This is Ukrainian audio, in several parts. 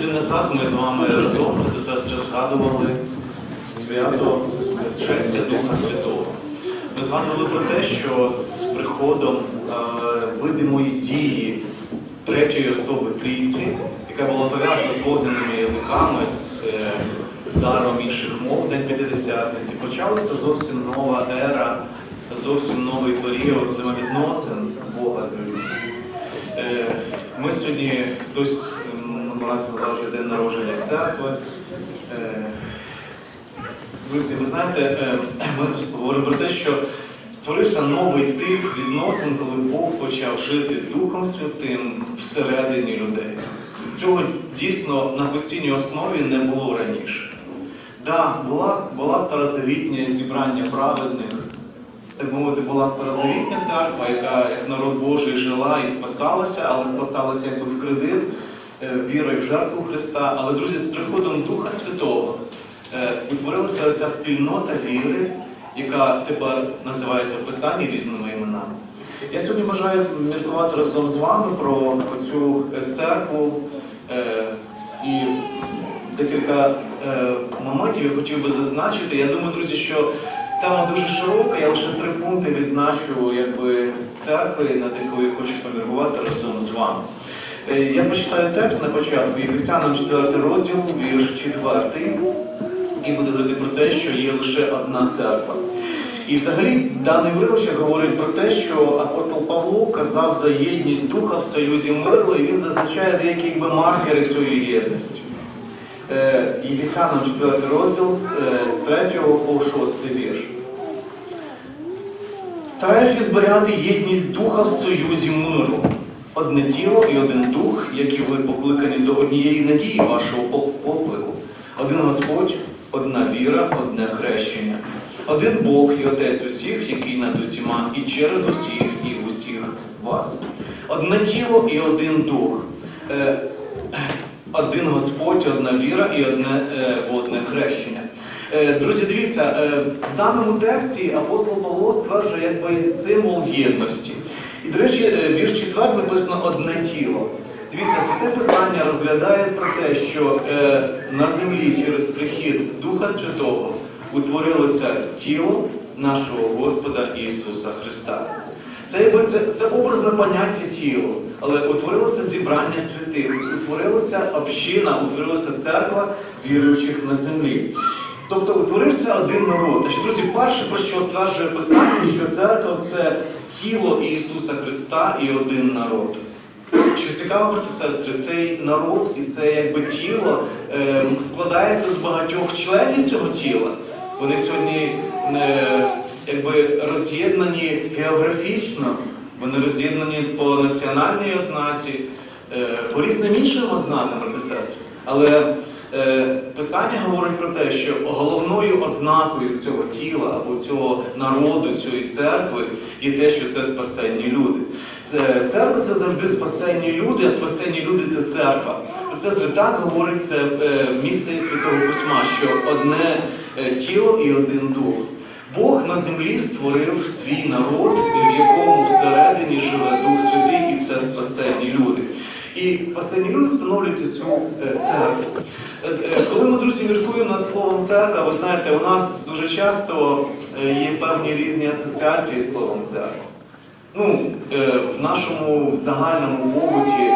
тиждень назад ми з вами разом, брати згадували свято Безчестя Духа Святого. Ми згадували про те, що з приходом е, видимої дії третьої особи Трійці, яка була пов'язана з вогненими язиками, з е, даром інших мов День П'ятидесятниці, почалася зовсім нова ера, зовсім новий період взаємовідносин Бога з людьми. Е, Ми сьогодні хтось раз назвав, день народження церкви. Е, Друзі, ви знаєте, е, ми говоримо про те, що створився новий тип відносин, коли Бог почав жити Духом Святим всередині людей. Цього дійсно на постійній основі не було раніше. Да, була, була старозавітнє зібрання праведних, так мовити, була старозавітня церква, яка як народ Божий жила і спасалася, але спасалася якби в кредит вірою в жертву Христа. Але, друзі, з приходом Духа Святого е, утворилася ця спільнота віри, яка тепер називається в Писанні різними іменами. Я сьогодні бажаю міркувати разом з вами про цю церкву е, і декілька е, моментів я хотів би зазначити. Я думаю, друзі, що тема дуже широка, я лише три пункти відзначу якби, церкви, над якою хочу поміркувати разом з вами. Е, Я почитаю текст на початку, Єфесянам 4 розділ, вірш 4, який буде говорити про те, що є лише одна церква. І взагалі даний уривочок говорить про те, що апостол Павло казав за єдність духа в союзі миру, і він зазначає деякі якби, маркери цієї єдності. Е, Єфесянам 4 розділ е, з 3 по 6 вірш. Стараючись зберігати єдність духа в союзі миру, одне тіло і один дух, які ви покликані до однієї надії вашого поклику, один Господь, одна віра, одне хрещення, один Бог і Отець усіх, який над усіма, і через усіх, і в усіх вас. Одне тіло і один дух. Е, один Господь, одна віра і одне е, водне хрещення. Е, Друзі, дивіться, в даному тексті апостол Павло стверджує якби символ єдності. І, до речі, е, вірш 4 написано одне тіло. Дивіться, святе Писання розглядає про те, що е, на землі через прихід Духа Святого утворилося тіло нашого Господа Ісуса Христа. Це, це, це образне поняття тіло, але утворилося зібрання святих, утворилася община, утворилася церква віруючих на землі. Тобто утворився один народ. Значить, друзі, перше, про що стверджує Писання, що церква це тіло Ісуса Христа і один народ. Що цікаво, брати сестри, цей народ і це якби тіло е, складається з багатьох членів цього тіла. Вони сьогодні е, якби роз'єднані географічно, вони роз'єднані по національній ознаці, е, по різним іншим ознакам, брати сестри. Але Писання говорить про те, що головною ознакою цього тіла або цього народу, цієї церкви є те, що це спасенні люди. Церква це завжди спасенні люди, а спасенні люди це церква. Це так говорить це е, місце Святого Письма, що одне е, тіло і один дух. Бог на землі створив свій народ, в якому всередині живе Дух Святий, і це спасенні люди. І спасенні люди становлять цю е, церкву. Е, е, Коли ми, друзі, міркуємо над словом церква, ви знаєте, у нас дуже часто є певні різні асоціації з словом церква. Ну, в нашому загальному побуті,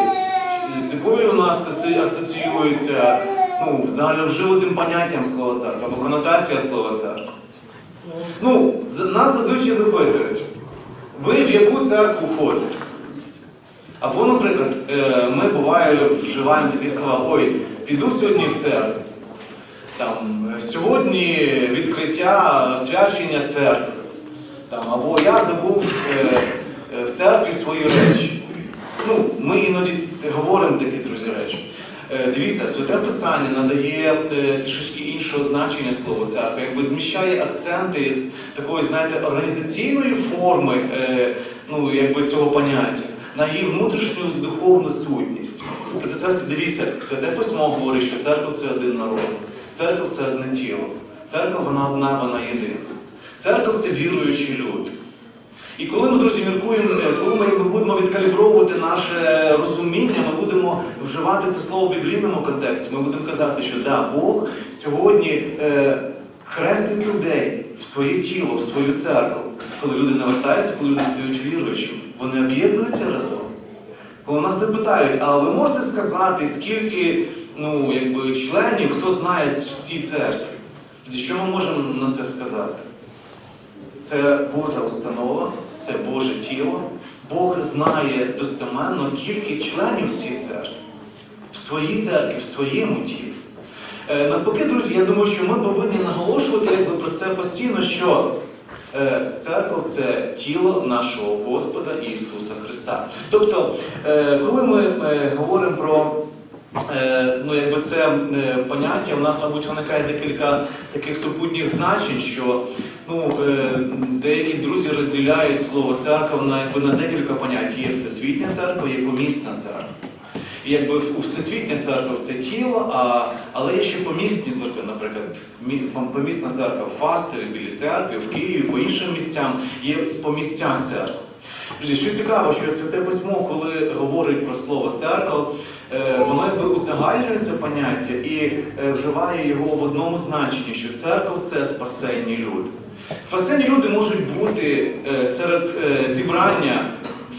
з якою у нас асоці- асоціюється ну, взагалі вживаним поняттям слова церква або конотація слова церква. Ну, нас зазвичай запитують, ви в яку церкву ходите? Або, наприклад, е, ми буває вживаємо такі слова, ой, піду сьогодні в церкву. Там, е, сьогодні відкриття свячення церкви. Там, або я забув е, в церкві свої речі. Ну, ми іноді говоримо такі друзі речі. Дивіться, святе писання надає е, трішечки іншого значення слова церкви, якби зміщає акценти з такої, знаєте, організаційної форми ну, якби цього поняття на її внутрішню духовну сутність. Брати і сестри, дивіться, святе письмо говорить, що церква це один народ, церква це одне тіло, церква вона одна, вона єдина. Церква це віруючі люди. І коли ми, друзі, міркуємо, е, коли ми будемо відкалібровувати наше розуміння, ми будемо вживати це слово в біблійному контексті, ми будемо казати, що да, Бог сьогодні е, хрестить людей в своє тіло, в свою церкву. Коли люди навертаються, коли люди стають віруючими, вони об'єднуються разом. Коли нас запитають, а ви можете сказати, скільки ну, якби, членів, хто знає в цій церкві? Що ми можемо на це сказати? Це Божа установа, це Боже тіло. Бог знає достеменно кількість членів цій церкві, в своїй церкві, в своєму тілі. Е, Навпаки, друзі, я думаю, що ми повинні наголошувати якби, про це постійно, що е, церква це тіло нашого Господа Ісуса Христа. Тобто, е, коли ми говоримо про ну, якби це поняття, у нас, мабуть, виникає декілька таких супутніх значень, що ну, деякі друзі розділяють слово церква на, якби, на декілька понять. Є всесвітня церква, є помісна церква. Якби у всесвітня церква це тіло, а, але є ще помісні церкви, наприклад, мі- помісна церква в Фастові, Білій церкві, в Києві, по іншим місцям є по місцях церкви. Що цікаво, що Святе Письмо, коли говорить про слово церква, е, воно якби узагальнює це поняття і е, вживає його в одному значенні, що церква це спасенні люди. Спасенні люди можуть бути е, серед зібрання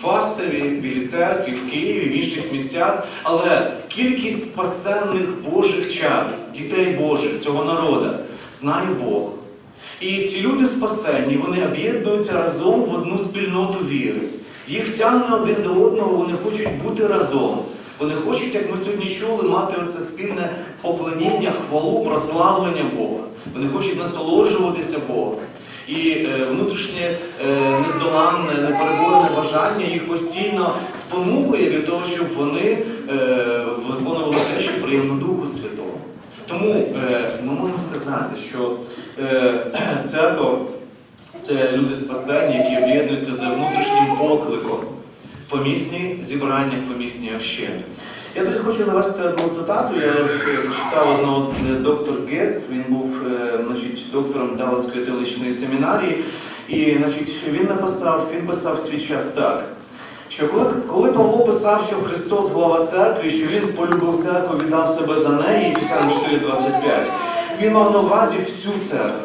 Фастові, Білій церкві, в Києві, в інших місцях, але кількість спасенних Божих чад, дітей Божих, цього народу, знає Бог. І ці люди спасенні, вони об'єднуються разом в одну спільноту віри. Їх тягне один до одного, вони хочуть бути разом. Вони хочуть, як ми сьогодні чули, мати оце спільне поклоніння, хвалу, прославлення Бога. Вони хочуть насолоджуватися Богом. І е, внутрішнє е, нездоланне, непереборне бажання їх постійно спонукує для того, щоб вони е, виконували те, що приємно Духу Святому. Тому ми можемо сказати, що церква це люди спасені, які об'єднуються за внутрішнім покликом помісні зібрання, в помісні общини. Я тоді хочу навести одну цитату. Я читав одного е, доктор Гетц, він був е, значить, доктором Даллатської теологічної семінарії, і значить, він написав, він писав свій час так. Що коли, коли Павло писав, що Христос глава церкви, що він полюбив церкву, віддав себе за неї, Ефесян 4.25, він мав на увазі всю церкву.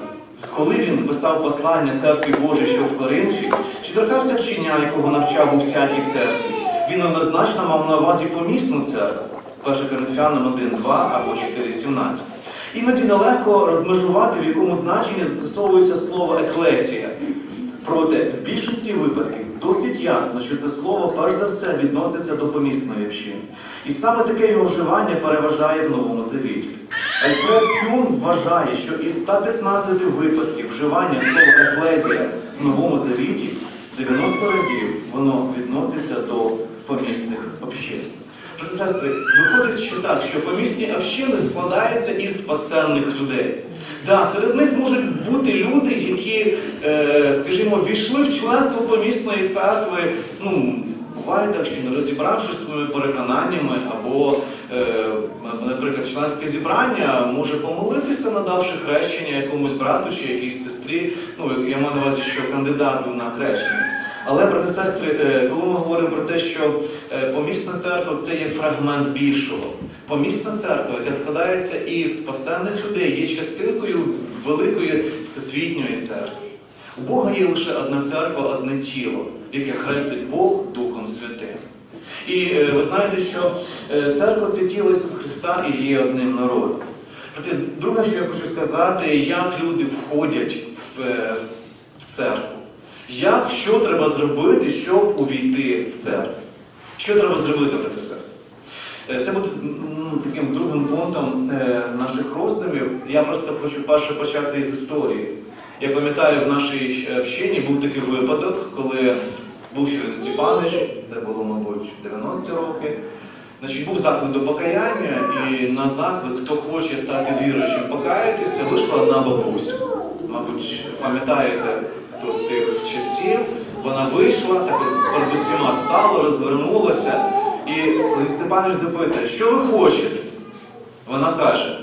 Коли він писав послання церкві Божій, що в Коринфі, чи торкався вчення, якого навчав у всякій церкві, він однозначно мав на увазі помісну церкву, 1 Коринфянам 1.2 або 4.17. Іноді нелегко розмежувати, в якому значенні застосовується слово еклесія. Проте в більшості випадків досить ясно, що це слово перш за все відноситься до помісної общини. І саме таке його вживання переважає в Новому Завіті. Альфред Кюн вважає, що із 115 випадків вживання слова еклезія в Новому Завіті 90 разів воно відноситься до помісних общин. Сестри, виходить ще так, що помісні общини складаються із спасенних людей. Да, серед них можуть бути люди, які, е, скажімо, війшли в членство помісної церкви. Ну, буває так, що не розібравшись своїми переконаннями, або, е, наприклад, членське зібрання може помолитися, надавши хрещення якомусь брату чи якійсь сестрі. Ну, я маю на увазі, що кандидату на хрещення. Але, брати сестри, е, коли ми говоримо про те, що е, помісна церква це є фрагмент більшого. Помісна церква, яка складається із спасенних людей, є частинкою великої всесвітньої церкви. У Бога є лише одна церква, одне тіло, яке хрестить Бог Духом Святим. І е, ви знаєте, що церква це тіло Ісуса Христа і є одним народом. Проте, друге, що я хочу сказати, як люди входять в церкву. Як, що треба зробити, щоб увійти в церкву? Що треба зробити, брати сестри? Е, Це буде таким другим пунктом е, наших роздумів. Я просто хочу перше почати із історії. Я пам'ятаю, в нашій общині був такий випадок, коли був Щирин Степанович, це було, мабуть, 90-ті роки. Значить, був заклик до покаяння, і на заклик, хто хоче стати віруючим, покаятися, вийшла одна бабуся. Мабуть, пам'ятаєте, хто з тих часів. Вона вийшла, так перед усіма стала, розвернулася. І Степанович запитує, що ви хочете? Вона каже: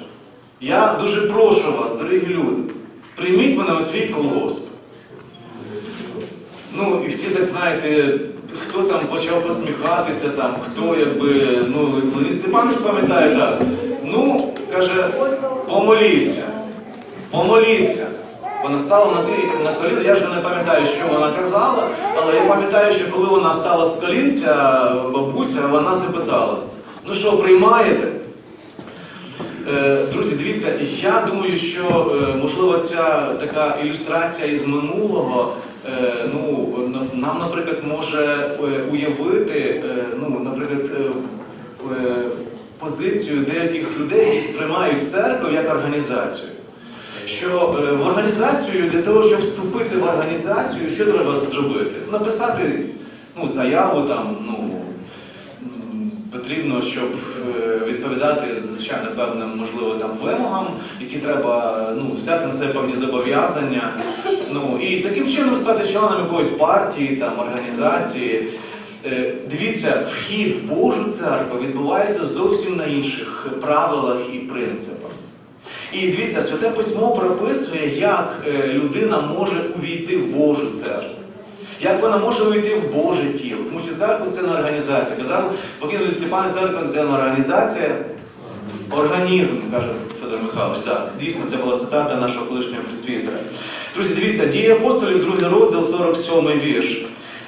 Я дуже прошу вас, дорогі люди, прийміть мене у свій колгосп. Ну, і всі так знаєте, хто там почав посміхатися, там, хто якби, ну, Степанович пам'ятає так. Ну, каже, помоліться, помоліться. Вона стала на, коліна, я вже не пам'ятаю, що вона казала, але я пам'ятаю, що коли вона стала з колін, ця бабуся, вона запитала: ну що, приймаєте? Е, Друзі, дивіться, я думаю, що е, можливо ця така ілюстрація із минулого е, ну, нам, наприклад, може уявити, ну, наприклад, позицію деяких людей, які сприймають церкву як організацію. Що е, в організацію для того, щоб вступити в організацію, що треба зробити? Написати ну, заяву там, ну. Потрібно, щоб е, відповідати, звичайно, певним, можливо, там вимогам, які треба ну, взяти на себе певні зобов'язання. Ну, і таким чином стати членом якоїсь партії, там, організації. Е, Дивіться, вхід в Божу церкву відбувається зовсім на інших правилах і принципах. І дивіться, святе письмо прописує, як е, людина може увійти в Божу церкву. Як вона може увійти в Боже тіло? Тому що церква це не організація. Казав, покинули Степан, церква це не організація, організм, каже Федор Михайлович. Так, дійсно, це була цитата нашого колишнього пресвітера. Друзі, дивіться, дії апостолів, другий розділ, 47 вірш.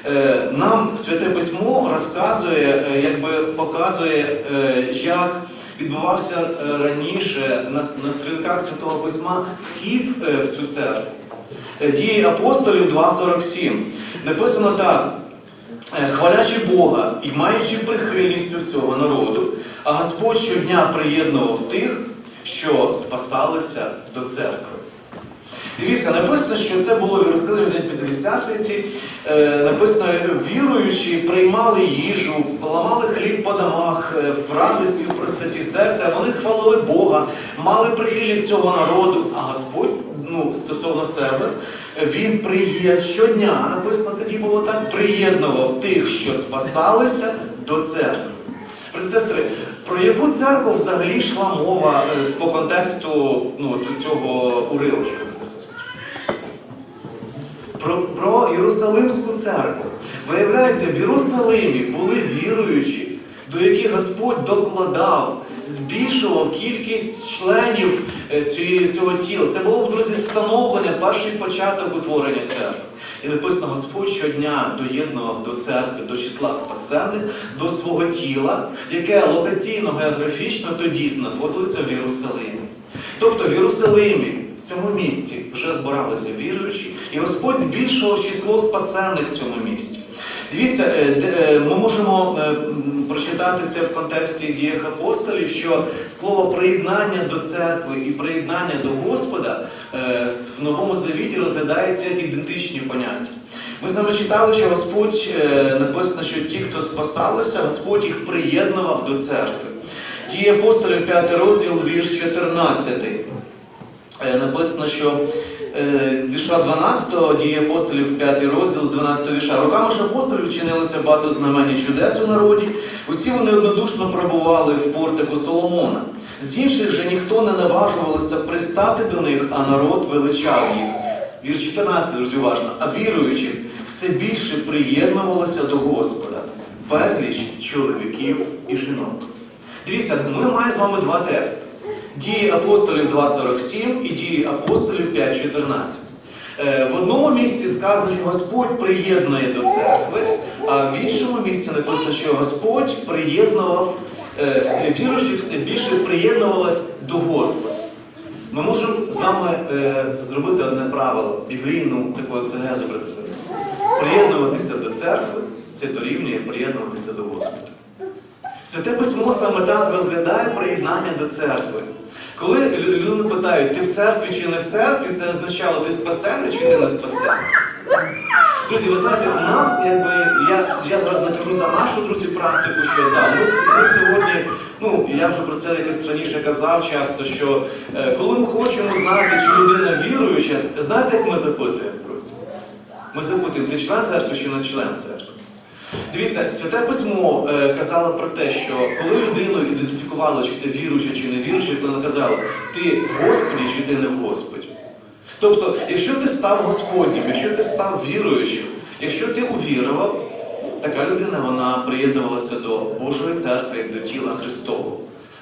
Е, Нам святе письмо розказує, е, якби показує, як відбувався е, раніше на, стрінках Святого Письма вхід е, в цю церкву. Е, Дії апостолів 2.47. Написано так. Хвалячи Бога і маючи прихильність усього народу, а Господь щодня приєднував тих, що спасалися до церкви. Дивіться, написано, що це було в Єрусалимі день П'ятдесятниці. Е, написано, віруючі приймали їжу, ламали хліб по домах, е, в радості, в простоті серця. Вони хвалили Бога, мали прихильність цього народу, а Господь, ну, стосовно себе, він приє щодня, написано тоді було так, приєднував тих, що спасалися до церкви. Сестри, про яку церкву взагалі йшла мова е, по контексту ну, цього уривочку? Про, про Єрусалимську церкву. Виявляється, в Єрусалимі були віруючі, до яких Господь докладав, збільшував кількість членів е, цього тіла. Це було, друзі, становлення, перший початок утворення церкви. І написано, Господь щодня доєднував до церкви, до числа спасенних, до свого тіла, яке локаційно, географічно тоді знаходилося в Єрусалимі. Тобто в Єрусалимі, цьому місті, вже збиралися віруючі, і Господь збільшував число спасенних в цьому місті. Дивіться, е, е, ми можемо е, прочитати це в контексті діях апостолів, що слово приєднання до церкви і приєднання до Господа в Новому Завіті розглядається як ідентичні поняття. Ми з вами читали, що Господь написано, що ті, хто спасалися, Господь їх приєднував до церкви. Дії апостолів, 5 розділ, вірш 14. Е, Написано, що е, з вірша 12 дії апостолів 5 розділ з 12 вірша. Руками ж апостолів чинилося багато знамень і чудес у народі. Усі вони однодушно пробували в портику Соломона. З інших же ніхто не наважувалося пристати до них, а народ величав їх. Вірш 14, друзі, уважно. А віруючих все більше приєднувалося до Господа. Безліч чоловіків і жінок. Дивіться, ми маємо з вами два тексти. Дії апостолів 2.47 і дії апостолів 5.14. Е, В одному місці сказано, що Господь приєднує до церкви, а в іншому місці написано, що Господь приєднував, е, все- все більше приєднувалось до Господа. Ми можемо з вами е, зробити одне правило, біблійну таку екзегезу, і. Приєднуватися до церкви це дорівнює приєднуватися до Господа. Святе письмо саме так розглядає приєднання до церкви. Коли люди питають, ти в церкві чи не в церкві, це означало, ти спасений чи ти не спасений. Друзі, ви знаєте, у нас, якби, я, я зараз не кажу за нашу друзі практику, що да, ми, ми сьогодні, ну я вже про це якось раніше казав часто, що е, коли ми хочемо знати, чи людина віруюча, знаєте, як ми запитуємо, друзі? Ми запитуємо, ти член церкви чи не член церкви? Дивіться, святе письмо е, казало про те, що коли людину ідентифікували, чи ти віруючий, чи не віруючий, вона казала, ти в Господі чи ти не в Господі. Тобто, якщо ти став Господнім, якщо ти став віруючим, Якщо ти увірував, така людина вона приєднувалася до Божої церкви, до тіла Христового.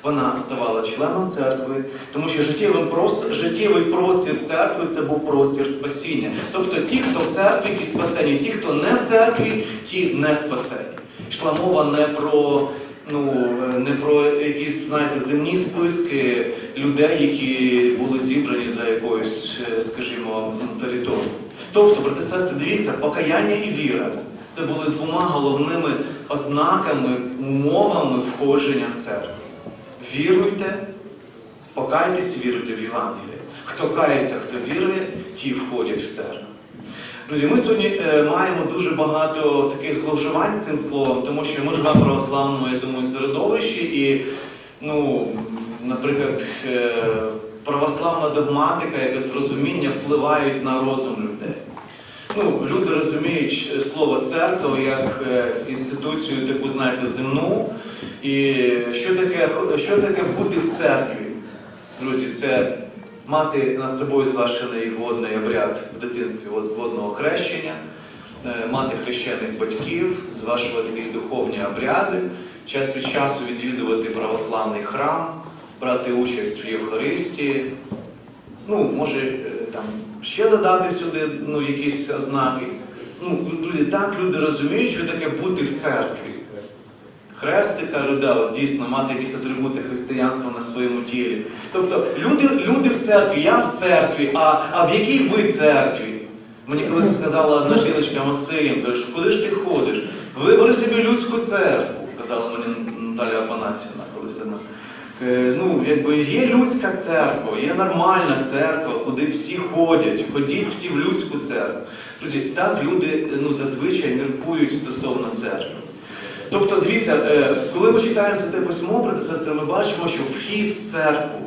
Вона ставала членом церкви, тому що життєвий, прост, життєвий простір церкви це був простір спасіння. Тобто ті, хто в церкві, ті спасені, ті, хто не в церкві, ті не спасені. Йшла мова не про, ну, не про якісь, знаєте, земні списки людей, які були зібрані за якоюсь, е, скажімо, територією. Тобто, брати сестри, дивіться, покаяння і віра це були двома головними ознаками, умовами входження в церкву. Віруйте, покайтесь, віруйте в Євангеліє. Хто кається, хто вірує, ті входять в церкву. Друзі, ми сьогодні е, маємо дуже багато таких зловживань цим словом, тому що ми живемо в православному, я думаю, середовищі, і, ну, наприклад, е, православна догматика, якесь розуміння впливають на розум. Ну, люди розуміють е, слово церква як е, інституцію таку, знаєте, земну. І що таке, що таке бути в церкві? Друзі, це мати над собою звершений водний обряд в дитинстві водного хрещення, е, мати хрещених батьків, звершувати якісь духовні обряди, час від часу відвідувати православний храм, брати участь в Євхаристії. Ну, може, там ще додати сюди ну, якісь ознаки. Ну, друзі, так люди розуміють, що таке бути в церкві. Хрести кажуть, да, от дійсно мати якісь атрибути християнства на своєму тілі. Тобто люди, люди в церкві, я в церкві, а, а в якій ви церкві? Мені колись сказала одна жіночка Максим, каже, «Що куди ж ти ходиш? Вибери собі людську церкву, казала мені Наталя Апанасівна колись одна. Е, Ну, якби є людська церква, є нормальна церква, куди всі ходять, ходіть всі в людську церкву. Друзі, так люди ну, зазвичай міркують стосовно церкви. Тобто, дивіться, е, коли ми читаємо Святе Письмо, брати сестри, ми бачимо, що вхід в церкву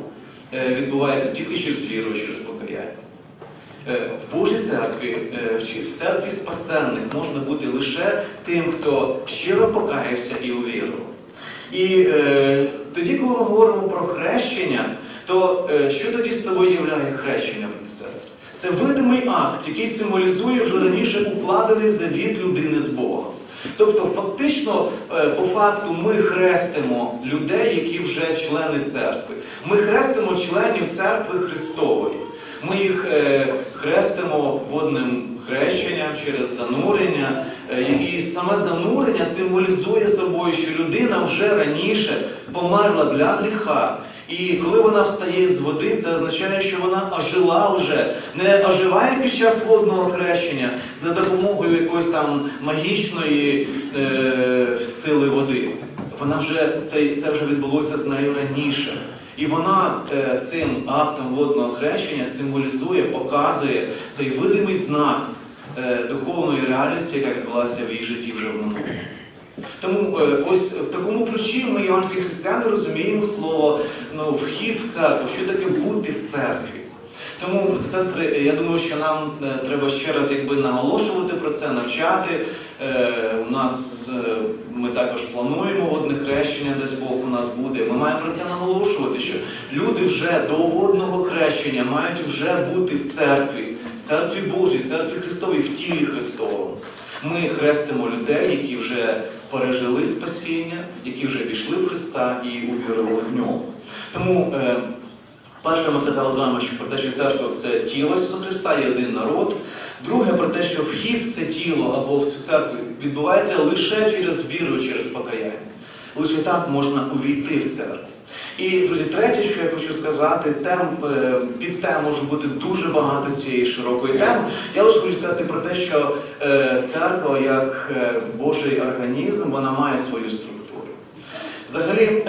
е, відбувається тільки через віру, через покаяння. В Божій церкві, в церкві спасенних можна бути лише тим, хто щиро покаявся і увірував. І е, тоді, коли ми говоримо про хрещення, то е, що тоді з собою являє хрещення і? Це видимий акт, який символізує вже раніше укладений завіт людини з Богом. Тобто, фактично, е, по факту, ми хрестимо людей, які вже члени церкви. Ми хрестимо членів церкви Христової. Ми їх е, хрестимо водним хрещенням через занурення. Е, і саме занурення символізує собою, що людина вже раніше померла для гріха. І коли вона встає з води, це означає, що вона ожила вже, не оживає під час водного хрещення за допомогою якоїсь там магічної е, сили води. Вона вже це, це вже відбулося з нею раніше. І вона е, цим актом водного хрещення символізує, показує цей видимий знак духовної реальності, яка відбулася в її житті вже в минулому. Тому е, ось в такому ключі ми, іванські християни, розуміємо слово ну, вхід в церкву, що таке бути в церкві. Тому, сестри, я думаю, що нам е, треба ще раз якби наголошувати про це, навчати. Е, у нас е, ми також плануємо водне хрещення, десь Бог у нас буде. Ми маємо про це наголошувати, що люди вже до водного хрещення мають вже бути в церкві, церкві Божій, церкві Христовій, в тілі Христовому. Ми хрестимо людей, які вже пережили спасіння, які вже пішли в Христа і увірували в нього. Тому е, перше ми казали з вами, що про те, що церква це тіло Ісуса Христа і один народ. Друге, про те, що вхід в це тіло або в цю церкву відбувається лише через віру, через покаяння. Лише так можна увійти в церкву. І, друзі, третє, що я хочу сказати, тем, е, під тем може бути дуже багато цієї широкої теми. Я лише хочу сказати про те, що е, церква як е, Божий організм, вона має свою структуру. Взагалі,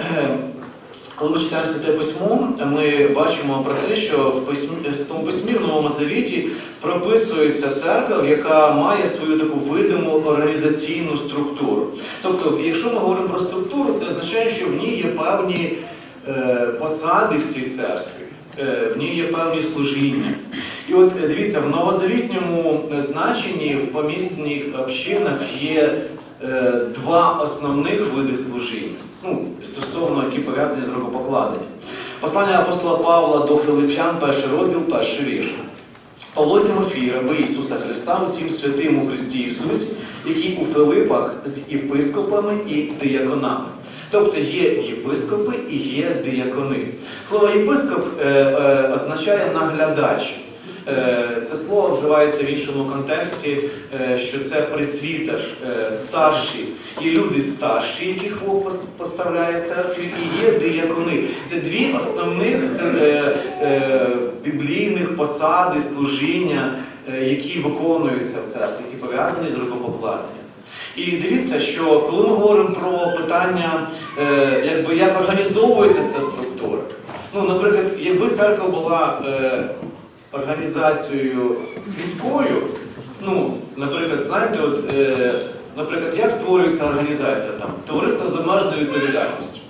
коли ми читаємо Святе Письмо, ми бачимо про те, що в письмі, в тому письмі в Новому Завіті прописується церква, яка має свою таку видиму організаційну структуру. Тобто, якщо ми говоримо про структуру, це означає, що в ній є певні посади в цій церкві, е, в ній є певні служіння. І от е, дивіться, в новозавітньому значенні в помісних общинах є е, два основних види служіння, ну, стосовно які пов'язані з рукопокладенням. Послання апостола Павла до Филип'ян, перший розділ, перший вірш. Павло Тимофій, раби Ісуса Христа, усім святим у Христі Ісусі, які у Филипах з єпископами і дияконами. Тобто є єпископи і є диякони. Слово єпископ е, е, означає наглядач. Е, Це слово вживається в іншому контексті, е, що це пресвітер, е, старші. Є люди старші, яких Бог поставляє церкві, і є диякони. Це дві основних це, е, е, біблійних посади, служіння, е, які виконуються в церкві, які пов'язані з рукопокладенням. І дивіться, що коли ми говоримо про питання, е, якби як організовується ця структура. Ну, наприклад, якби церква була е, організацією світською, ну, наприклад, знаєте, от, е, наприклад, як створюється організація там, товариство з обмеженою відповідальністю.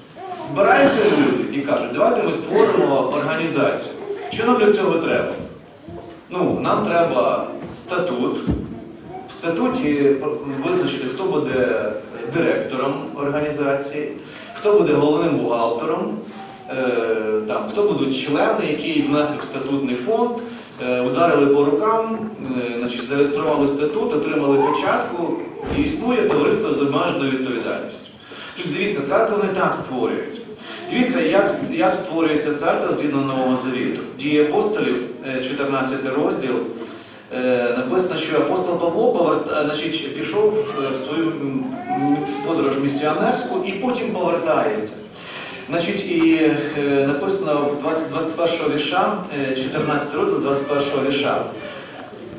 Збираються люди і кажуть, давайте ми створимо організацію. Що нам для цього треба? Ну, нам треба статут. Статуті визначити, хто буде директором організації, хто буде головним бухгалтером, е, там, хто будуть члени, які внесли в статутний фонд, е, ударили по рукам, е, значить, зареєстрували статут, отримали початку, і існує товариство з обмеженою відповідальністю. Тобто, дивіться, церква не так створюється. Дивіться, як, як створюється церква згідно Нового Завіту. Дії апостолів, е, 14 розділ. Е, Написано, що апостол Павло е, значить, пішов е, в свою подорож місіонерську і потім повертається. Значить, і написано в 20, 21 віша, е, 14 розділ 21 віша.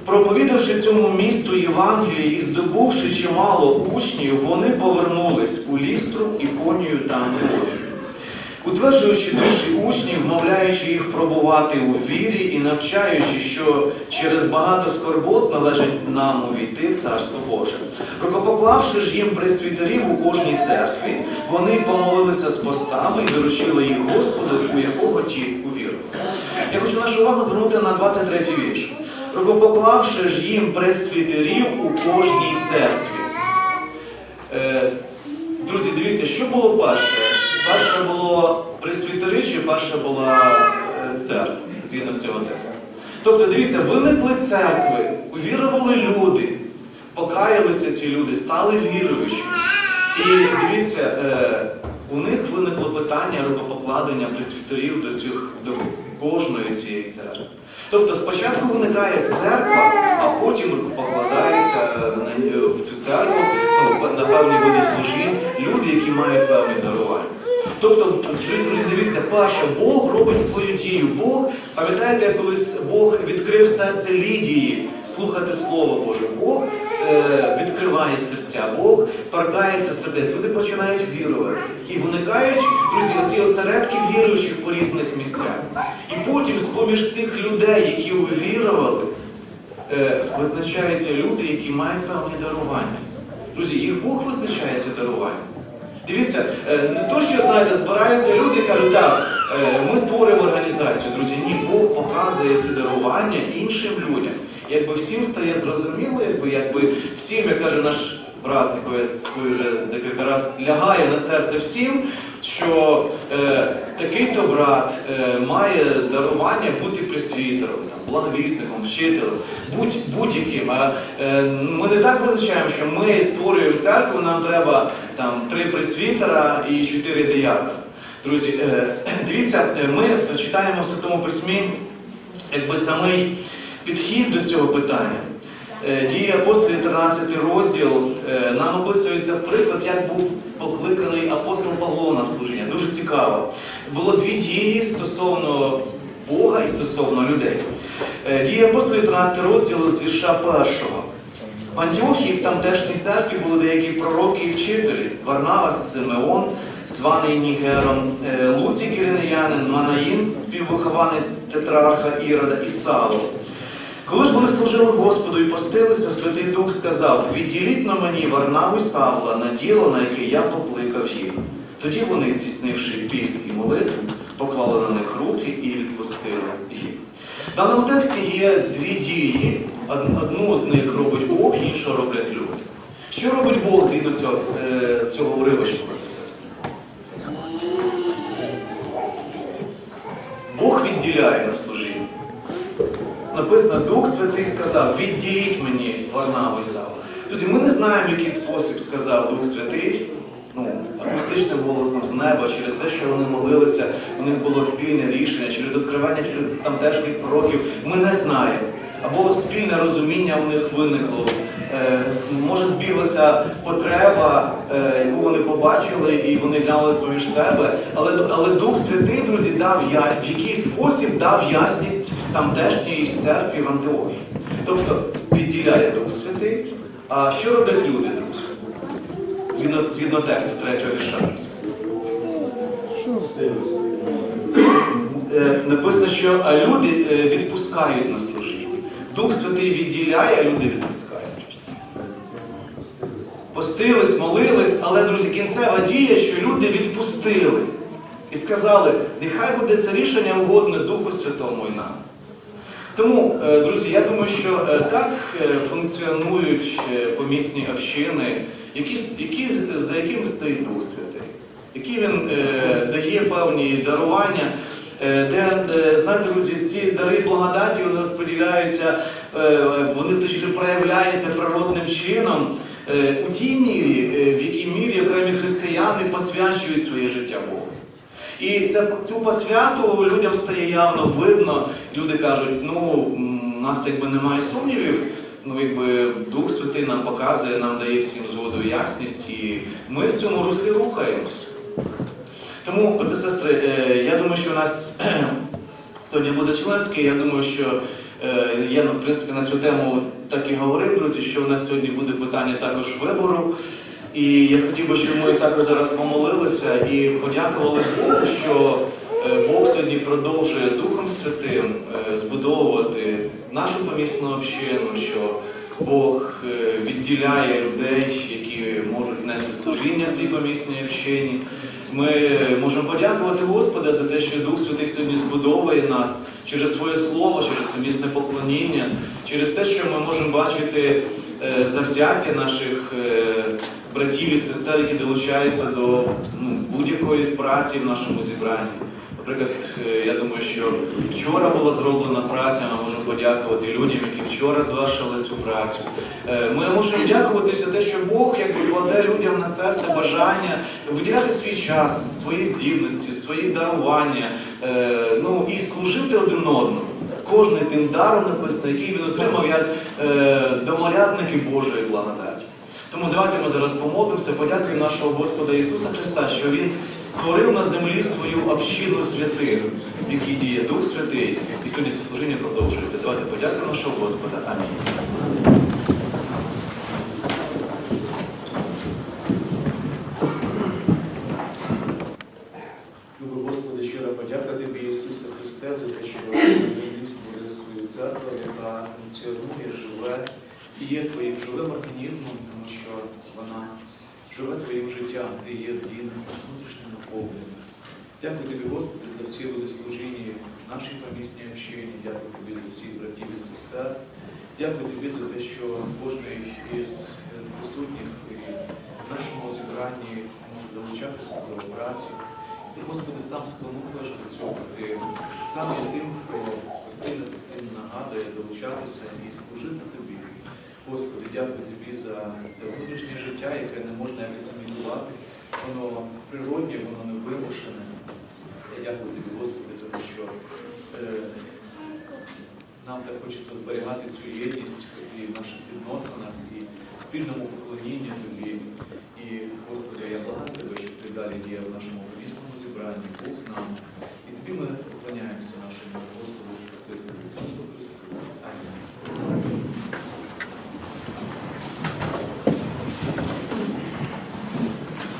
Проповідавши цьому місту Євангелії і здобувши чимало учнів, вони повернулись у лістру і конію та Антиохію. Утверджуючи душі учнів, вмовляючи їх пробувати у вірі і навчаючи, що через багато скорбот належить нам увійти в Царство Боже. Рукопоклавши ж їм пресвітерів у кожній церкві, вони помолилися з постами і доручили їх Господу, у якого ті увірували. Я хочу нашу увагу звернути на 23 вірш. Рукопоклавши ж їм пресвітерів у кожній церкві. Е, Друзі, дивіться, що було перше? Перше було пресвітери, чи перша була е, церква, згідно цього тексту. Тобто, дивіться, виникли церкви, увірували люди, покаялися ці люди, стали віруючими. І дивіться, е, у них виникло питання рукопокладення пресвітерів до, цих, до кожної цієї церкви. Тобто спочатку виникає церква, а потім покладається на- в цю церкву ну, на певні види служінь люди, які мають певні дарування. Тобто, друзі, дивіться, перше, Бог робить свою дію. Бог, пам'ятаєте, колись Бог відкрив серце Лідії слухати Слово Боже. Бог е, відкриває серця, Бог торкається сердець. Люди починають вірувати. І виникають, друзі, оці осередки віруючих по різних місцях. І потім, з-поміж цих людей, які увірували, е, визначаються люди, які мають певні дарування. Друзі, їх Бог визначає ці дарування. Дивіться, е, не то, що знаєте, збираються люди кажуть, так, е, ми створюємо організацію, друзі. Ні, Бог показує ці дарування іншим людям. Якби всім стає зрозуміло, якби, якби всім, як каже наш брат, я вже декілька разів, лягає на серце всім, що е, такий-то брат е, має дарування бути пресвітером, там, благовісником, вчителем, будь, будь-яким. А е, ми не так визначаємо, що ми створюємо церкву, нам треба там три пресвітера і чотири диякона. Друзі, е, дивіться, е, ми читаємо в Святому Письмі якби самий підхід до цього питання. Е, Дії апостолів 13 розділ е, нам описується приклад, як був покликаний апостол Павло на служіння. Дуже цікаво. Було дві дії стосовно Бога і стосовно людей. Е, Дії апостолів 13 розділ з вірша першого. В Антіохії в тамтешній церкві були деякі пророки і вчителі: Варнавас, Симеон, званий Нігером, Луцій Киринеянин, Манаїн, співвихованець тетрарха Ірода і Савол. Коли ж вони служили Господу і постилися, Святий Дух сказав: Відділіть на мені Варнаву й Савла на діло, на яке я покликав їх. Тоді вони, здійснивши піст і молитву, поклали на них руки і відпустили їх. В даному тексті є дві дії. Одну з них робить Бог, іншу роблять люди. Що робить Бог згідно цього, е, з цього уривочку, і? Бог відділяє на служіння. написано, Дух Святий сказав, відділіть мені Варнаву і Саву. Друзі, ми не знаємо, який спосіб сказав Дух Святий, ну, акустичним голосом з неба, через те, що вони молилися, у них було спільне рішення, через відкривання, через тамтешніх пророків. Ми не знаємо. Або спільне розуміння у них виникло. Е, може, збіглася потреба, е, яку вони побачили, і вони глянули поміж себе. Але, але Дух Святий, друзі, дав я, в який спосіб дав ясність тамтешній церкві в Антиохії. Тобто відділяє Дух Святий. А що роблять люди, друзі? Згідно, тексту третього вірша. Е, Написано, що люди е, відпускають на служіння. Дух Святий відділяє, а люди відпускають. Постились, молились, але, друзі, кінцева дія, що люди відпустили і сказали, нехай буде це рішення угодне Духу Святому і нам. Тому, е, друзі, я думаю, що е, так е, функціонують помісні общини, які, які, за яким стоїть Дух які він е, дає певні дарування, е, де, е, знаєте, друзі, ці дари благодаті вони розподіляються, е, вони точніше проявляються природним чином. е, У тій мірі, е, в якій мірі окремі християни посвячують своє життя Богу. І це, цю посвяту людям стає явно видно. Люди кажуть, ну, у нас якби немає сумнівів, ну якби Дух Святий нам показує, нам дає всім згоду і ясність, і ми в цьому руслі рухаємось. Тому, брати сестри, е, я думаю, що у нас сьогодні буде членське, я думаю, що е, я, ну, в принципі, на цю тему так і говорив, друзі, що у нас сьогодні буде питання також вибору. І я хотів би, щоб ми також зараз помолилися і подякували Богу, що Бог сьогодні продовжує Духом Святим е, збудовувати нашу помісну общину, що Бог е, відділяє людей, які можуть нести служіння цій помісній общині. Ми можемо подякувати Господа за те, що Дух Святий сьогодні збудовує нас через своє слово, через сумісне поклоніння, через те, що ми можемо бачити е, завзяття наших е, братів і сестер, які долучаються до ну, будь-якої праці в нашому зібранні. Наприклад, е, я думаю, що вчора була зроблена праця, ми можемо подякувати людям, які вчора звершили цю працю. Е, Ми можемо дякувати за те, що Бог якби кладе людям на серце бажання виділяти свій час, свої здібності, свої дарування, е, ну і служити один одному. Кожний тим даром написано, який він отримав як доморядники Божої благодаті. Тому давайте ми зараз помолимося, подякуємо нашого Господа Ісуса Христа, що Він створив на землі свою общину святих, в якій діє Дух Святий, і сьогодні це служіння продовжується. Давайте подякуємо нашого Господа. Амінь. Яка функціонує, живе і є твоїм живим організмом, тому що вона живе твоїм життям, ти є її внутрішнім наповненням. Дякую тобі, Господи, за всі служіння в нашій помісній общині. Дякую тобі за всіх братів і сестер. Дякую тобі за те, що кожен із присутніх і в нашому зібранні може долучатися до праці. Ти, Господи, сам спонукаєш до цього. Ти сам є тим, хто постійно постійно нагадує долучатися і служити тобі. Господи, дякую тобі за це внутрішнє життя, яке не можна якось імітувати. Воно природнє, воно не вимушене. Я дякую тобі, Господи, за те, що е, нам так хочеться зберігати цю єдність і в наших відносинах, і в спільному поклонінні тобі. І, Господи, я благаю тебе, щоб ти далі діяв в нашому помісному зібранні, був з нами. І тобі ми поклоняємося нашому